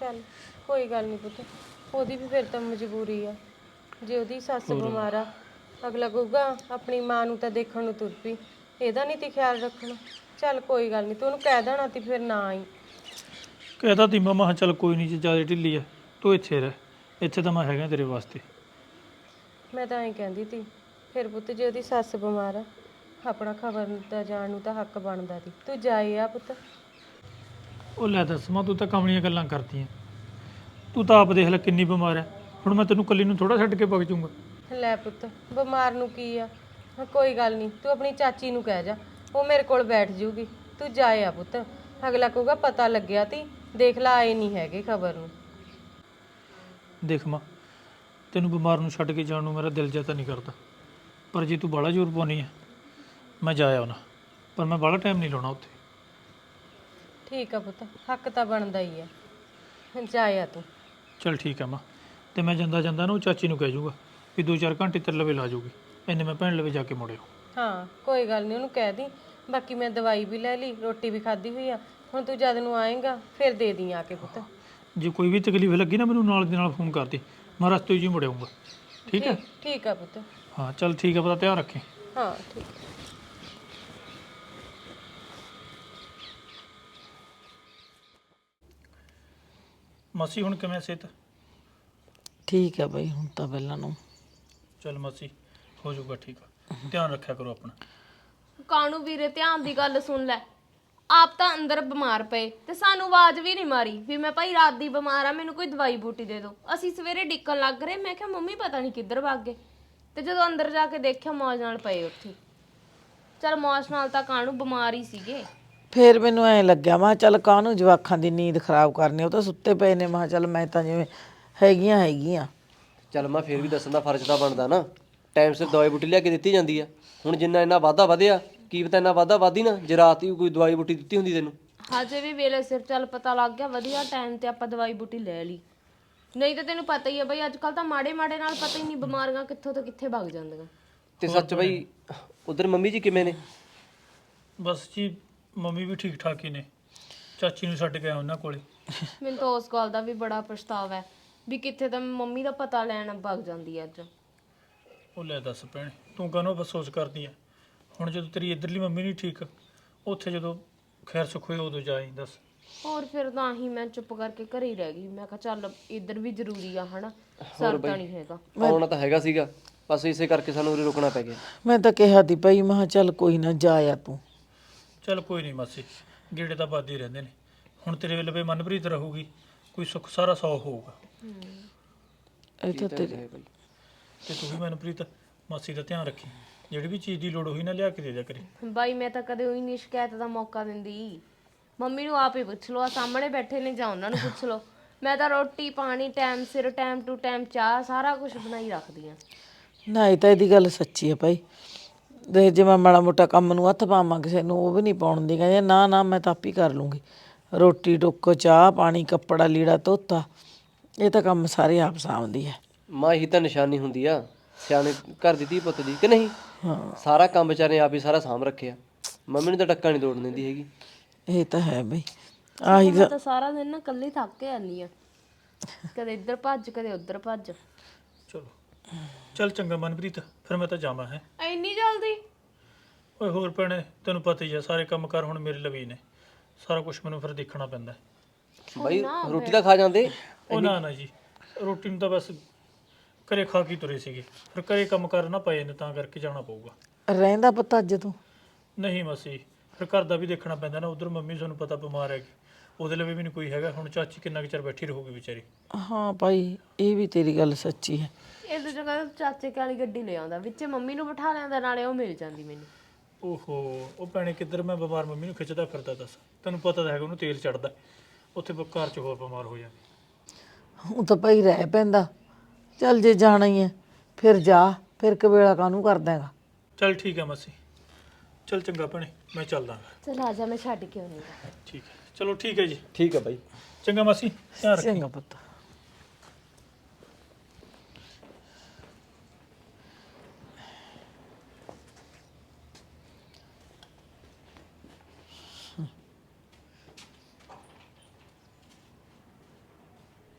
ਚੱਲ ਕੋਈ ਗੱਲ ਨਹੀਂ ਪੁੱਤ। ਉਹਦੀ ਵੀ ਫਿਰ ਤਾਂ ਮਜਬੂਰੀ ਆ। ਜੇ ਉਹਦੀ ਸੱਸ ਬਿਮਾਰ ਆ ਅਗਲਾ ਕਹੂਗਾ ਆਪਣੀ ਮਾਂ ਨੂੰ ਤਾਂ ਦੇਖਣ ਨੂੰ ਤੁਰ ਪਈ। ਇਹਦਾ ਨਹੀਂ ਤੇ ਖਿਆਲ ਰੱਖਣਾ। ਚੱਲ ਕੋਈ ਗੱਲ ਨਹੀਂ ਤੂੰ ਉਹਨੂੰ ਕਹਿ ਦੇਣਾ ਤੀ ਫਿਰ ਨਾ ਆਈ। ਕਹਿੰਦਾ ਤੀ ਮਮਾ ਚੱਲ ਕੋਈ ਨਹੀਂ ਜੇ ਜ਼ਿਆਦਾ ਢਿੱਲੀ ਹੈ ਤੂੰ ਇੱਥੇ ਰਹਿ ਇੱਥੇ ਤਾਂ ਮੈਂ ਹੈਗਾ ਤੇਰੇ ਵਾਸਤੇ। ਮੈਂ ਤਾਂ ਐਂ ਕਹਿੰਦੀ ਤੀ ਫਿਰ ਪੁੱਤ ਜੇ ਉਹਦੀ ਸੱਸ ਬਿਮਾਰ ਆ ਆਪਣਾ ਖਬਰ ਦਾ ਜਾਣ ਨੂੰ ਤਾਂ ਹੱਕ ਬਣਦਾ ਤੀ ਤੂੰ ਜਾਏ ਆ ਪੁੱਤ। ਉਹ ਲੈ ਦੱਸ ਮਾਂ ਤੂੰ ਤਾਂ ਕਮਲੀਆਂ ਗੱਲਾਂ ਕਰਦੀ ਐ ਤੂੰ ਤਾਂ ਆਪ ਦੇਖ ਲੈ ਕਿੰਨੀ ਬਿਮਾਰ ਐ ਹੁਣ ਮੈਂ ਤੈਨੂੰ ਕੱਲੀ ਨੂੰ ਥੋੜਾ ਛੱਡ ਕੇ ਵਗ ਜਾਊਂਗਾ। ਲੈ ਪੁੱਤ ਬਿਮਾਰ ਨੂੰ ਕੀ ਆ? ਕੋਈ ਗੱਲ ਨਹੀਂ ਤੂੰ ਆਪਣੀ ਚਾਚੀ ਨੂੰ ਕਹਿ ਜਾ ਉਹ ਮੇਰੇ ਕੋਲ ਬੈਠ ਜੂਗੀ ਤੂੰ ਜਾਏ ਆ ਪੁੱਤ। ਅਗਲਾ ਕਹੂਗਾ ਪਤਾ ਲੱਗਿਆ ਤੀ। ਦੇਖ ਲਾ ਆਏ ਨਹੀਂ ਹੈਗੇ ਖਬਰ ਨੂੰ। ਦੇਖ ਮਾਂ ਤੈਨੂੰ ਬਿਮਾਰ ਨੂੰ ਛੱਡ ਕੇ ਜਾਣ ਨੂੰ ਮੇਰਾ ਦਿਲ ਜਿਹਾ ਤਾਂ ਨਹੀਂ ਕਰਦਾ। ਪਰ ਜੇ ਤੂੰ ਬਾਹਲਾ ਜ਼ੋਰ ਪਾਉਣੀ ਐ ਮੈਂ ਜਾ ਆਉਣਾ। ਪਰ ਮੈਂ ਬਾਹਲਾ ਟਾਈਮ ਨਹੀਂ ਲਾਉਣਾ ਉੱਥੇ। ਠੀਕ ਆ ਪੁੱਤ ਹੱਕ ਤਾਂ ਬਣਦਾ ਹੀ ਆ। ਜਾਏ ਆ ਤੂੰ। ਚਲ ਠੀਕ ਹੈ ਮਾਂ ਤੇ ਮੈਂ ਜਾਂਦਾ ਜਾਂਦਾ ਨਾ ਉਹ ਚਾਚੀ ਨੂੰ ਕਹਿ ਜਾਊਗਾ ਵੀ 2-4 ਘੰਟੇ ਤੇਰੇ ਲਵੇ ਲਾ ਜਾਊਗੀ ਇੰਨੇ ਮੈਂ ਭੈਣ ਲਵੇ ਜਾ ਕੇ ਮੁੜਿਆ। ਹਾਂ ਕੋਈ ਗੱਲ ਨਹੀਂ ਉਹਨੂੰ ਕਹਿ ਦੀ। ਬਾਕੀ ਮੈਂ ਦਵਾਈ ਵੀ ਲੈ ਲਈ ਰੋਟੀ ਵੀ ਖਾਧੀ ਹੋਈ ਆ। ਹੁਣ ਤੂੰ ਜਦ ਨੂੰ ਆਏਗਾ ਫਿਰ ਦੇ ਦੀ ਆ ਕੇ ਪੁੱਤ। ਜੇ ਕੋਈ ਵੀ ਤਕਲੀਫ ਲੱਗੀ ਨਾ ਮੈਨੂੰ ਨਾਲ ਦੀ ਨਾਲ ਫੋਨ ਕਰ ਦੇ। ਮੈਂ ਰਸਤੇ 'ਚ ਹੀ ਮੁੜ ਆਊਂਗਾ ਠੀਕ ਹੈ? ਠੀਕ ਆ ਪੁੱਤ। ਹਾਂ ਚਲ ਠੀਕ ਹੈ ਪਤਾ ਧਿਆਨ ਰੱਖੀ। ਹਾਂ ਠੀਕ। ਮਾਸੀ ਹੁਣ ਕਿਵੇਂ ਸਿਹਤ? ਠੀਕ ਹੈ ਬਈ ਹੁਣ ਤਾਂ ਪਹਿਲਾਂ ਨੂੰ। ਚਲ ਮਾਸੀ ਹੋ ਜਾਊਗਾ ਠੀਕ ਧਿਆਨ ਰੱਖਿਆ ਕਰੋ ਆਪਣਾ। ਕਾਣੂ ਵੀਰੇ ਧਿਆਨ ਦੀ ਗੱਲ ਸੁਣ ਲੈ। ਆਪ ਤਾਂ ਅੰਦਰ ਬਿਮਾਰ ਪਏ ਤੇ ਸਾਨੂੰ ਆਵਾਜ਼ ਵੀ ਨਹੀਂ ਮਾਰੀ ਵੀ ਮੈਂ ਭਾਈ ਰਾਤ ਦੀ ਬਿਮਾਰ ਆ ਮੈਨੂੰ ਕੋਈ ਦਵਾਈ ਬੂਟੀ ਦੇ ਦਿਓ। ਅਸੀਂ ਸਵੇਰੇ ਡਿੱਕਣ ਲੱਗ ਰਹੇ ਮੈਂ ਕਿਹਾ ਮੰਮੀ ਪਤਾ ਨਹੀਂ ਕਿੱਧਰ ਭੱਗ ਗਏ? ਤੇ ਜਦੋਂ ਅੰਦਰ ਜਾ ਕੇ ਦੇਖਿਆ ਮੌਜ ਨਾਲ ਪਏ ਉੱਥੇ। ਚਲ ਮੌਜ ਨਾਲ ਤਾਂ ਕਾਣੂ ਬਿਮਾਰ ਹੀ ਸੀਗੇ। ਫੇਰ ਮੈਨੂੰ ਐ ਲੱਗਿਆ ਮੈਂ ਕਿਹਾ ਚੱਲ ਕਾਹਨੂੰ ਜਵਾਖਾਂ ਦੀ ਨੀਂਦ ਖਰਾਬ ਕਰਨੀ ਉਹ ਤਾਂ ਸੁੱਤੇ ਪਏ ਨੇ। ਮੈਂ ਕਿਹਾ ਚੱਲ ਮੈਂ ਤਾਂ ਜਿਵੇਂ ਹੈਗੀਆਂ ਹੈਗੀਆਂ। ਚੱਲ ਮੈਂ ਫੇਰ ਵੀ ਦੱਸਣ ਦਾ ਫਰਜ਼ ਤਾਂ ਬਣਦਾ ਨਾ। ਟਾਈਮ ਸਿਰ ਦਵਾਈ ਬੂਟੀ ਲਿਆ ਕੇ ਦਿੱਤੀ ਜਾਂਦੀ ਆ। ਹੁਣ ਜਿੰਨਾ ਇੰਨਾ ਵਾਧਾ ਵਧਿਆ ਕੀ ਪਤਾ ਇੰਨਾ ਵਾਧਾ ਵਾਧੀ ਨਾ ਜੇ ਰਾਤ ਹੀ ਕੋਈ ਦਵਾਈ ਬੂਟੀ ਦਿੱਤੀ ਹੁੰਦੀ ਤੈਨੂੰ। ਹਜੇ ਵੀ ਵੇਲੇ ਸਿਰ ਚੱਲ ਪਤਾ ਲੱਗ ਗਿਆ ਵਧੀਆ ਟਾਈਮ ਤੇ ਆਪਾਂ ਦਵਾਈ ਬੂਟੀ ਲੈ ਲਈ। ਨਹੀਂ ਤਾਂ ਤੈਨੂੰ ਪਤਾ ਹੀ ਹੈ ਬਈ ਅੱਜ ਕੱਲ ਤਾਂ ਮਾੜੇ ਮਾੜੇ ਨਾਲ ਪਤਾ ਹੀ ਨਹੀਂ ਬਿਮਾਰੀਆਂ ਕਿੱਥੋਂ ਤੋਂ ਕਿੱਥੇ ਭੱਗ ਜਾਂਦੀਆਂ। ਤੇ ਸੱਚ ਬਈ ਉਧਰ ਮੰਮੀ ਜੀ ਕਿਵੇਂ ਨੇ? ਬਸ ਜੀ ਮੰਮੀ ਵੀ ਠੀਕ ਠਾਕ ਹੀ ਨੇ। ਚਾਚੀ ਨੂੰ ਛੱਡ ਕੇ ਆਇਆ ਉਹਨਾਂ ਕੋਲੇ। ਮੈਨੂੰ ਤਾਂ ਉਸ ਗੱਲ ਦਾ ਵੀ ਬੜਾ ਪਛਤਾਵਾ ਹੈ ਵੀ ਕਿੱਥੇ ਤਾਂ ਮੰਮੀ ਦਾ ਪਤਾ ਲੈਣ ਭੱਗ ਜਾਂਦੀ ਹੈ ਅੱਜ। ਉਹ ਲੈ ਦੱਸ ਭੈਣੇ ਤੂੰ ਕਾਹਨੂੰ ਅਫਸੋਸ ਕਰਦੀ ਐ ਹੁਣ ਜਦੋਂ ਤੇਰੀ ਇਧਰਲੀ ਮੰਮੀ ਨਹੀਂ ਠੀਕ ਉੱਥੇ ਜਦੋਂ ਖੈਰ ਸੁੱਖ ਹੋਏ ਉਦੋਂ ਜਾਈ ਦੱਸ। ਹੋਰ ਫਿਰ ਤਾਂ ਹੀ ਮੈਂ ਚੁੱਪ ਕਰਕੇ ਘਰੇ ਹੀ ਰਹਿ ਗਈ। ਮੈਂ ਕਿਹਾ ਚੱਲ ਇੱਧਰ ਵੀ ਜ਼ਰੂਰੀ ਆ ਹਨਾ? ਸਰਦਾ ਨਹੀਂ ਹੈਗਾ। ਆਉਣਾ ਤਾਂ ਹੈਗਾ ਸੀਗਾ ਬਸ ਇਸੇ ਕਰਕੇ ਸਾਨੂੰ ਉਰੇ ਰੁਕਣਾ ਪੈ ਗਿਆ। ਮੈਂ ਤਾਂ ਕਿਹਾ ਤੀ ਭਾਈ ਮੈਂ ਕਿਹਾ ਚੱਲ ਕੋਈ ਨਾ ਜਾ ਆ ਤੂੰ। ਚੱਲ ਕੋਈ ਨਹੀਂ ਮਾਸੀ ਗੇੜੇ ਤਾਂ ਵੱਧਦੇ ਹੀ ਰਹਿੰਦੇ ਨੇ। ਹੁਣ ਤੇਰੇ ਵੇਲੇ ਮਨਪ੍ਰੀਤ ਰਹੂਗੀ ਕੋਈ ਸੁੱਖ ਸਾਰਾ ਸੌ ਹੋਊਗਾ। ਇਹ ਤਾਂ ਤੇਰੀ ਤੇ ਤੂੰ ਵੀ ਮਨਪ੍ਰੀਤ ਮਾਸੀ ਦਾ ਧਿਆਨ ਰੱਖੀ। ਜਿਹੜੀ ਵੀ ਚੀਜ਼ ਦੀ ਲੋੜ ਹੋਈ ਨਾ ਲਿਆ ਕੇ ਦੇ ਦਿਆ ਕਰੇ। ਬਾਈ ਮੈਂ ਤਾਂ ਕਦੇ ਉਹੀ ਨਹੀਂ ਸ਼ਿਕਾਇਤ ਦਾ ਮੌਕਾ ਦਿੰਦੀ। ਮੰਮੀ ਨੂੰ ਆਪ ਹੀ ਪੁੱਛ ਲਓ ਆ ਸਾਹਮਣੇ ਬੈਠੇ ਨੇ ਜਾਂ ਉਹਨਾਂ ਨੂੰ ਪੁੱਛ ਲਓ। ਮੈਂ ਤਾਂ ਰੋਟੀ ਪਾਣੀ ਟਾਈਮ ਸਿਰ ਟਾਈਮ ਟੂ ਟਾਈਮ ਚਾਹ ਸਾਰਾ ਕੁਝ ਬਣਾਈ ਰੱਖਦੀ ਆ ਨਾ ਇਹ ਤਾਂ ਇਹਦੀ ਗੱਲ ਸੱਚੀ ਹੈ ਭਾਈ। ਦੇ ਜੇ ਮੈਂ ਮਾੜਾ ਮੋਟਾ ਕੰਮ ਨੂੰ ਹੱਥ ਪਾਵਾਂ ਕਿਸੇ ਨੂੰ ਉਹ ਵੀ ਨਹੀਂ ਪਾਉਣ ਦੀ ਕਹਿੰਦੇ ਨਾ ਨਾ ਮੈਂ ਤਾਂ ਆਪ ਹੀ ਕਰ ਲੂੰਗੀ। ਰੋਟੀ ਟੁੱਕ ਚਾਹ ਪਾਣੀ ਕੱਪੜਾ ਲੀੜਾ ਧੋਤਾ। ਇਹ ਤਾਂ ਕੰਮ ਸਾਰੇ ਆਪ ਸਾਂਭਦੀ ਹੈ। ਮਾਂ ਤਾਂ ਨਿਸ਼ਾਨੀ ਹੁੰਦੀ ਆ। ਸਿਆਣੇ ਘਰ ਦੀ ਧੀ ਪੁੱਤ ਦੀ ਕਿ ਨਹੀਂ? ਹਾਂ। ਸਾਰਾ ਕੰਮ ਵਿਚਾਰੇ ਆਪ ਹੀ ਸਾਰਾ ਸਾਂਭ ਰੱਖਿਆ ਮੰਮੀ ਨੂੰ ਤਾਂ ਟੱਕਾ ਨਹੀਂ ਤੋੜਨ ਦਿੰਦੀ ਹੈਗੀ। ਇਹ ਤਾਂ ਹੈ ਬਈ। ਆਹੀ ਮੈਂ ਤਾਂ ਸਾਰਾ ਦਿਨ ਨਾ ਇਕੱਲੀ ਥੱਕ ਕੇ ਆਨੀ ਆ। ਕਦੇ ਇੱਧਰ ਭੱਜ ਕਦੇ ਉੱਧਰ ਭੱਜ। ਚਲੋ। ਚੱਲ ਚੰਗਾ ਮਨਪ੍ਰੀਤ ਫਿਰ ਮੈਂ ਤਾਂ ਜਾਵਾਂ ਹੈ। ਇੰਨੀ ਜਲਦੀ? ਓਏ ਹੋਰ ਭੈਣੇ ਤੈਨੂੰ ਪਤਾ ਹੀ ਆ ਸਾਰੇ ਕੰਮ ਕਰ ਹੁਣ ਮੇਰੇ ਲਵੀ ਨੇ। ਸਾਰਾ ਕੁਝ ਮੈਨੂੰ ਫਿਰ ਦੇਖਣਾ ਪੈਂਦਾ। ਹੈ। ਬਾਈ ਰੋਟੀ ਤਾਂ ਖਾ ਜਾਂਦੇ। ਉਹ ਨਾ ਨਾ ਜੀ। ਰੋਟੀ ਨੂੰ ਤਾਂ ਬਸ ਘਰੇ ਖਾ ਕੇ ਤੁਰੇ ਸੀਗੇ। ਫਿਰ ਘਰੇ ਕੰਮ ਕਰਨਾ ਪਏ ਨੇ ਤਾਂ ਕਰਕੇ ਜਾਣਾ ਪਊਗਾ। ਰਹਿੰਦਾ ਪਤਾ ਅੱਜ ਤੂੰ? ਨਹੀਂ ਮਸੀ ਫਿਰ ਘਰ ਦਾ ਵੀ ਦੇਖਣਾ ਪੈਂਦਾ ਨਾ ਉਧਰ ਮੰਮੀ ਤੁਹਾਨੂੰ ਪਤਾ ਬਿਮਾਰ ਹੈਗੀ। ਉਹਦੇ ਲਈ ਵੀ ਨਹੀਂ ਕੋਈ ਹੈਗਾ ਹੁਣ ਚਾਚੀ ਕਿੰਨਾ ਕੁ ਚਿਰ ਬੈਠੀ ਰਹੂਗੀ ਵਿਚਾਰੀ। ਹਾਂ ਭਾਈ ਇਹ ਵੀ ਤੇਰੀ ਗੱਲ ਸੱਚੀ ਹੈ। ਇਹਦੇ ਜਗ੍ਹਾ ਚਾਚੇ ਕਾਲੀ ਗੱਡੀ ਲੈ ਆਉਂਦਾ ਵਿੱਚ ਮੰਮੀ ਨੂੰ ਬਿਠਾ ਲਿਆਂਦਾ ਨਾਲੇ ਉਹ ਮਿਲ ਜਾਂਦੀ ਮੈਨੂੰ। ਓਹੋ ਉਹ ਭੈਣੇ ਕਿੱਧਰ ਮੈਂ ਬਿਮਾਰ ਮੰਮੀ ਨੂੰ ਖਿੱਚਦਾ ਫਿਰਦਾ ਦੱਸ। ਤੈਨੂੰ ਪਤਾ ਤਾਂ ਹੈਗਾ ਉਹਨੂੰ ਤੇਲ ਚੜਦਾ ਉੱਥੇ ਬ- ਘਰ 'ਚ ਹੋਰ ਬਿਮਾਰ ਹੋ ਜਾਂਦੀ। ਉਹ ਤਾਂ ਭਾਈ ਰਹਿ ਪੈਂਦਾ। ਚੱਲ ਜੇ ਜਾਣਾ ਹੀ ਹੈ ਫਿਰ ਜਾ ਫਿਰ ਕਵੇਲਾ ਕਾਹਨੂੰ ਕਰਦਾ ਹੈਗਾ? ਚੱਲ ਠੀਕ ਹੈ ਮਸੀ। ਚੱਲ ਚੰਗਾ ਭੈਣੇ ਮੈਂ ਚੱਲਦਾ ਚਲ ਆ ਜਾ ਮੈਂ ਛੱਡ ਕੇ ਆਉਂਦੀ ਹਾਂ। ਠੀਕ ਹੈ। ਚਲੋ ਠੀਕ ਹੈ ਜੀ। ਠੀਕ ਆ ਬਾਈ। ਚੰਗਾ ਮਾਸੀ ਧਿਆਨ ਰੱਖ। ਚੰਗਾ ਪੁੱਤ।